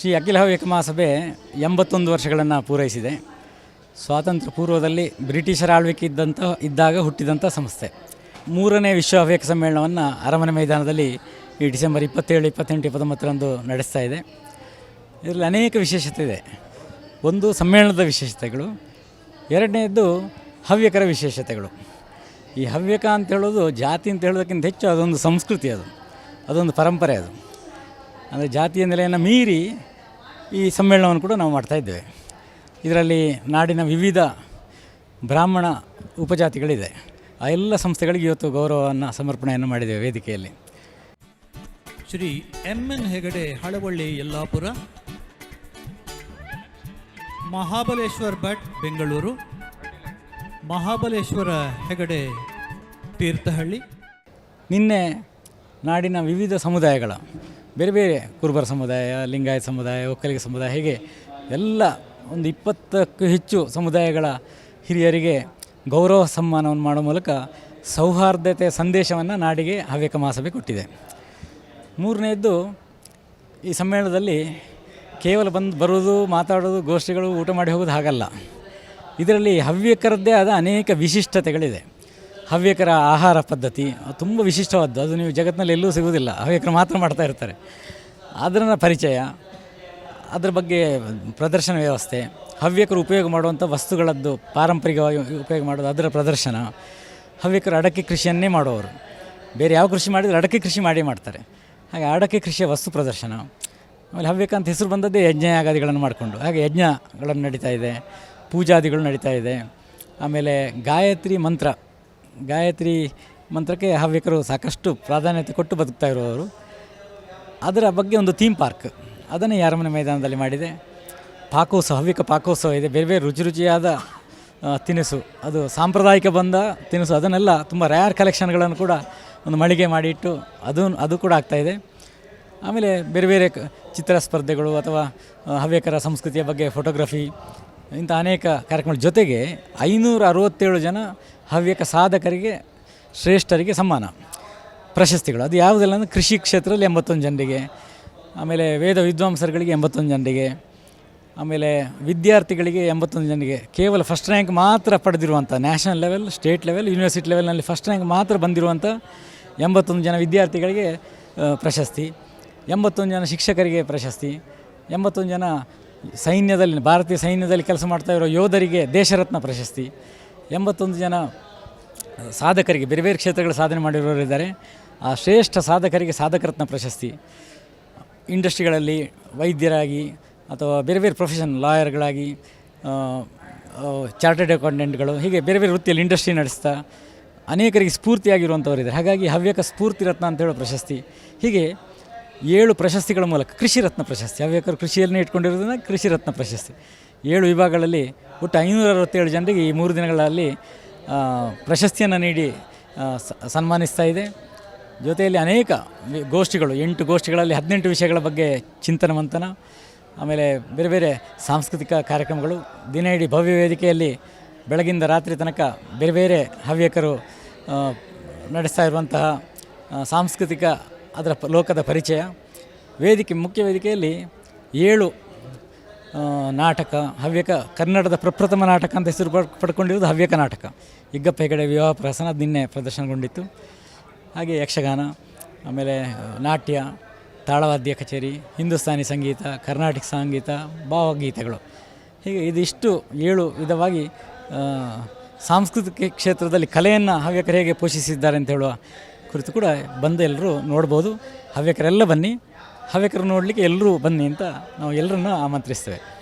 ಶ್ರೀ ಅಖಿಲ ಹವ್ಯಕ ಮಹಾಸಭೆ ಎಂಬತ್ತೊಂದು ವರ್ಷಗಳನ್ನು ಪೂರೈಸಿದೆ. ಸ್ವಾತಂತ್ರ್ಯ ಪೂರ್ವದಲ್ಲಿ ಬ್ರಿಟಿಷರ ಆಳ್ವಿಕೆ ಇದ್ದಂಥ, ಇದ್ದಾಗ ಹುಟ್ಟಿದಂಥ ಸಂಸ್ಥೆ. ಮೂರನೇ ವಿಶ್ವ ಹವ್ಯಕ ಸಮ್ಮೇಳನವನ್ನು ಅರಮನೆ ಮೈದಾನದಲ್ಲಿ ಈ ಡಿಸೆಂಬರ್ ಇಪ್ಪತ್ತೇಳು, ಇಪ್ಪತ್ತೆಂಟು, ಇಪ್ಪತ್ತೊಂಬತ್ತರಂದು ನಡೆಸ್ತಾ ಇದೆ. ಇದರಲ್ಲಿ ಅನೇಕ ವಿಶೇಷತೆ ಇದೆ. ಒಂದು ಸಮ್ಮೇಳನದ ವಿಶೇಷತೆಗಳು, ಎರಡನೇದ್ದು ಹವ್ಯಕರ ವಿಶೇಷತೆಗಳು. ಈ ಹವ್ಯಕ ಅಂತ ಹೇಳೋದು ಜಾತಿ ಅಂತ ಹೇಳೋದಕ್ಕಿಂತ ಹೆಚ್ಚು ಅದೊಂದು ಸಂಸ್ಕೃತಿ ಅದು. ಅದೊಂದು ಪರಂಪರೆ ಅದು. ಅಂದರೆ ಜಾತಿಯ ನೆಲೆಯನ್ನು ಮೀರಿ ಈ ಸಮ್ಮೇಳನವನ್ನು ಕೂಡ ನಾವು ಮಾಡ್ತಾಯಿದ್ದೇವೆ ಇದರಲ್ಲಿ ನಾಡಿನ ವಿವಿಧ ಬ್ರಾಹ್ಮಣ ಉಪಜಾತಿಗಳಿದೆ. ಆ ಎಲ್ಲ ಸಂಸ್ಥೆಗಳಿಗೆ ಇವತ್ತು ಗೌರವವನ್ನು ಸಮರ್ಪಣೆಯನ್ನು ಮಾಡಿದ್ದೇವೆ ವೇದಿಕೆಯಲ್ಲಿ. Shri M N Hegde Halavalli Yellapura Mahabaleshwar Bhat Bengaluru Mahabaleshwara Hegde Thirthahalli. ನಿನ್ನೆ ನಾಡಿನ ವಿವಿಧ ಸಮುದಾಯಗಳ ಬೇರೆ ಬೇರೆ ಕುರುಬರ ಸಮುದಾಯ, ಲಿಂಗಾಯತ ಸಮುದಾಯ, ಒಕ್ಕಲಿಗ ಸಮುದಾಯ, ಹೀಗೆ ಎಲ್ಲ ಒಂದು ಇಪ್ಪತ್ತಕ್ಕೂ ಹೆಚ್ಚು ಸಮುದಾಯಗಳ ಹಿರಿಯರಿಗೆ ಗೌರವ ಸಮ್ಮಾನವನ್ನು ಮಾಡೋ ಮೂಲಕ ಸೌಹಾರ್ದತೆ ಸಂದೇಶವನ್ನು ನಾಡಿಗೆ ಹವ್ಯಕ ಮಹಾಸಭೆ ಕೊಟ್ಟಿದೆ. ಮೂರನೇದ್ದು, ಈ ಸಮ್ಮೇಳನದಲ್ಲಿ ಕೇವಲ ಬಂದು ಬರೋದು ಮಾತಾಡೋದು ಗೋಷ್ಠಿಗಳು, ಊಟ ಮಾಡಿ ಹೋಗೋದು ಹಾಗಲ್ಲ. ಇದರಲ್ಲಿ ಹವ್ಯಕರದ್ದೇ ಆದ ಅನೇಕ ವಿಶಿಷ್ಟತೆಗಳಿದೆ. ಹವ್ಯಕರ ಆಹಾರ ಪದ್ಧತಿ ತುಂಬ ವಿಶಿಷ್ಟವಾದ್ದು. ಅದು ನೀವು ಜಗತ್ತಿನಲ್ಲಿ ಎಲ್ಲೂ ಸಿಗುವುದಿಲ್ಲ. ಹವ್ಯಕರು ಮಾತ್ರ ಮಾಡ್ತಾ ಇರ್ತಾರೆ. ಅದರ ಪರಿಚಯ, ಅದ್ರ ಬಗ್ಗೆ ಪ್ರದರ್ಶನ ವ್ಯವಸ್ಥೆ, ಹವ್ಯಕರು ಉಪಯೋಗ ಮಾಡುವಂಥ ವಸ್ತುಗಳದ್ದು ಪಾರಂಪರಿಕವಾಗಿ ಉಪಯೋಗ ಮಾಡೋದು ಅದರ ಪ್ರದರ್ಶನ, ಹವ್ಯಕರು ಅಡಕೆ ಕೃಷಿಯನ್ನೇ ಮಾಡುವವರು ಬೇರೆ ಯಾವ ಕೃಷಿ ಮಾಡಿದರೆ ಅಡಕೆ ಕೃಷಿ ಮಾಡಿ ಮಾಡ್ತಾರೆ. ಹಾಗೆ ಅಡಕೆ ಕೃಷಿಯ ವಸ್ತು ಪ್ರದರ್ಶನ, ಆಮೇಲೆ ಹವ್ಯಕ ಅಂತ ಹೆಸರು ಬಂದದ್ದೇ ಯಜ್ಞ ಯಾಗಾದಿಗಳನ್ನು ಮಾಡಿಕೊಂಡು. ಹಾಗೆ ಯಜ್ಞಗಳನ್ನು ನಡೀತಾ ಇದೆ, ಪೂಜಾದಿಗಳು ನಡೀತಾ ಇದೆ. ಆಮೇಲೆ ಗಾಯತ್ರಿ ಮಂತ್ರ ಗಾಯತ್ರಿ ಮಂತ್ರಕ್ಕೆ ಹವ್ಯಕರು ಸಾಕಷ್ಟು ಪ್ರಾಧಾನ್ಯತೆ ಕೊಟ್ಟು ಬದುಕ್ತಾ ಇರುವವರು ಅದರ ಬಗ್ಗೆ ಒಂದು ಥೀಮ್ ಪಾರ್ಕ್ ಅದನ್ನು ಯಾರಮನೆ ಮೈದಾನದಲ್ಲಿ ಮಾಡಿದೆ. ಪಾಕೋತ್ಸವ ಹವ್ಯಕ ಪಾಕೋತ್ಸವ ಇದೆ. ಬೇರೆ ಬೇರೆ ರುಚಿ ರುಚಿಯಾದ ತಿನಿಸು. ಅದು ಸಾಂಪ್ರದಾಯಿಕ ಬಂದ ತಿನಿಸು. ಅದನ್ನೆಲ್ಲ ತುಂಬ ರ್ಯಾರ್ ಕಲೆಕ್ಷನ್ಗಳನ್ನು ಕೂಡ ಒಂದು ಮಳಿಗೆ ಮಾಡಿಟ್ಟು ಅದು ಅದು ಕೂಡ ಆಗ್ತಾಯಿದೆ ಆಮೇಲೆ ಬೇರೆ ಬೇರೆ ಚಿತ್ರ ಸ್ಪರ್ಧೆಗಳು ಅಥವಾ ಹವ್ಯಕರ ಸಂಸ್ಕೃತಿಯ ಬಗ್ಗೆ ಫೋಟೋಗ್ರಫಿ ಇಂಥ ಅನೇಕ ಕಾರ್ಯಕ್ರಮಗಳ ಜೊತೆಗೆ ಐನೂರ ಅರವತ್ತೇಳು ಜನ ಹವ್ಯಕ ಸಾಧಕರಿಗೆ, ಶ್ರೇಷ್ಠರಿಗೆ ಸಮ್ಮಾನ ಪ್ರಶಸ್ತಿಗಳು. ಅದು ಯಾವುದೆಲ್ಲ ಅಂದರೆ ಕೃಷಿ ಕ್ಷೇತ್ರದಲ್ಲಿ ಎಂಬತ್ತೊಂದು ಜನರಿಗೆ, ಆಮೇಲೆ ವೇದ ವಿದ್ವಾಂಸರುಗಳಿಗೆ ಎಂಬತ್ತೊಂದು ಜನರಿಗೆ, ಆಮೇಲೆ ವಿದ್ಯಾರ್ಥಿಗಳಿಗೆ ಎಂಬತ್ತೊಂದು ಜನರಿಗೆ, ಕೇವಲ ಫಸ್ಟ್ ರ್ಯಾಂಕ್ ಮಾತ್ರ ಪಡೆದಿರುವಂಥ national level state level university ಲೆವೆಲ್ನಲ್ಲಿ first rank ಮಾತ್ರ ಬಂದಿರುವಂಥ ಎಂಬತ್ತೊಂದು ಜನ ವಿದ್ಯಾರ್ಥಿಗಳಿಗೆ ಪ್ರಶಸ್ತಿ. ಎಂಬತ್ತೊಂದು ಜನ ಶಿಕ್ಷಕರಿಗೆ ಪ್ರಶಸ್ತಿ. ಎಂಬತ್ತೊಂದು ಜನ ಸೈನ್ಯದಲ್ಲಿ, ಭಾರತೀಯ ಸೈನ್ಯದಲ್ಲಿ ಕೆಲಸ ಮಾಡ್ತಾ ಇರೋ ಯೋಧರಿಗೆ ದೇಶರತ್ನ ಪ್ರಶಸ್ತಿ. ಎಂಬತ್ತೊಂದು ಜನ ಸಾಧಕರಿಗೆ, ಬೇರೆ ಬೇರೆ ಕ್ಷೇತ್ರಗಳ ಸಾಧನೆ ಮಾಡಿರೋರಿದ್ದಾರೆ ಆ ಶ್ರೇಷ್ಠ ಸಾಧಕರಿಗೆ ಸಾಧಕರತ್ನ ಪ್ರಶಸ್ತಿ. ಇಂಡಸ್ಟ್ರಿಗಳಲ್ಲಿ ವೈದ್ಯರಾಗಿ ಅಥವಾ ಬೇರೆ ಬೇರೆ ಪ್ರೊಫೆಷನ್ ಲಾಯರ್ಗಳಾಗಿ ಚಾರ್ಟೆಡ್ ಅಕೌಂಟೆಂಟ್ಗಳು, ಹೀಗೆ ಬೇರೆ ಬೇರೆ ವೃತ್ತಿಯಲ್ಲಿ ಇಂಡಸ್ಟ್ರಿ ನಡೆಸ್ತಾ ಅನೇಕರಿಗೆ ಸ್ಫೂರ್ತಿಯಾಗಿರುವಂಥವರಿದ್ದಾರೆ ಹಾಗಾಗಿ ಹವ್ಯಕ ಸ್ಫೂರ್ತಿ ರತ್ನ ಅಂತ ಹೇಳೋ ಪ್ರಶಸ್ತಿ. ಹೀಗೆ ಏಳು ಪ್ರಶಸ್ತಿಗಳ ಮೂಲಕ ಕೃಷಿ ರತ್ನ ಪ್ರಶಸ್ತಿ. ಹವ್ಯಕರು ಕೃಷಿಯಲ್ಲೇ ಇಟ್ಕೊಂಡಿರೋದ್ರಿಂದ ಕೃಷಿ ರತ್ನ ಪ್ರಶಸ್ತಿ. ಏಳು ವಿಭಾಗಗಳಲ್ಲಿ ಒಟ್ಟು ಐನೂರ ಅರವತ್ತೇಳು ಜನರಿಗೆ ಈ ಮೂರು ದಿನಗಳಲ್ಲಿ ಪ್ರಶಸ್ತಿಯನ್ನು ನೀಡಿ ಸನ್ಮಾನಿಸ್ತಾ ಇದೆ. ಜೊತೆಯಲ್ಲಿ ಅನೇಕ ಗೋಷ್ಠಿಗಳು, ಎಂಟು ಗೋಷ್ಠಿಗಳಲ್ಲಿ ಹದಿನೆಂಟು ವಿಷಯಗಳ ಬಗ್ಗೆ ಚಿಂತನ ಮಂಥನ ಆಮೇಲೆ ಬೇರೆ ಬೇರೆ ಸಾಂಸ್ಕೃತಿಕ ಕಾರ್ಯಕ್ರಮಗಳು, ದಿನ ಇಡೀ ಭವ್ಯ ವೇದಿಕೆಯಲ್ಲಿ ಬೆಳಗಿಂದ ರಾತ್ರಿ ತನಕ ಬೇರೆ ಬೇರೆ ಹವ್ಯಕರು ನಡೆಸ್ತಾ ಇರುವಂತಹ ಸಾಂಸ್ಕೃತಿಕ ಅದರ ಲೋಕದ ಪರಿಚಯ. ವೇದಿಕೆ, ಮುಖ್ಯ ವೇದಿಕೆಯಲ್ಲಿ ಏಳು ನಾಟಕ, ಹವ್ಯಕ, ಕನ್ನಡದ ಪ್ರಪ್ರಥಮ ನಾಟಕ ಅಂತ ಹೆಸರು ಪಡ್ ಪಡ್ಕೊಂಡಿರೋದು ಹವ್ಯಕ ನಾಟಕ. ಇಗ್ಗಪ್ಪ ಹೆಗಡೆ ವಿವಾಹ ಪ್ರಹಸನ ನಿನ್ನೆ ಪ್ರದರ್ಶನಗೊಂಡಿತ್ತು. ಹಾಗೆ ಯಕ್ಷಗಾನ, ಆಮೇಲೆ ನಾಟ್ಯ, ತಾಳವಾದ್ಯ ಕಚೇರಿ, ಹಿಂದೂಸ್ತಾನಿ ಸಂಗೀತ, ಕರ್ನಾಟಕ ಸಂಗೀತ, ಭಾವಗೀತೆಗಳು. ಹೀಗೆ ಇದಿಷ್ಟು ಏಳು ವಿಧವಾಗಿ ಸಾಂಸ್ಕೃತಿಕ ಕ್ಷೇತ್ರದಲ್ಲಿ ಕಲೆಯನ್ನು ಹವ್ಯಕರು ಹೇಗೆ ಪೋಷಿಸಿದ್ದಾರೆ ಅಂತ ಹೇಳುವ ಕುರಿತು ಕೂಡ ಬಂದು ಎಲ್ಲರೂ ನೋಡ್ಬೋದು. ಹವ್ಯಕರೆಲ್ಲ ಬನ್ನಿ. ಹವ್ಯಕರು ನೋಡಲಿಕ್ಕೆ ಎಲ್ಲರೂ ಬನ್ನಿ ಅಂತ ನಾವು ಎಲ್ಲರನ್ನ ಆಮಂತ್ರಿಸ್ತೇವೆ.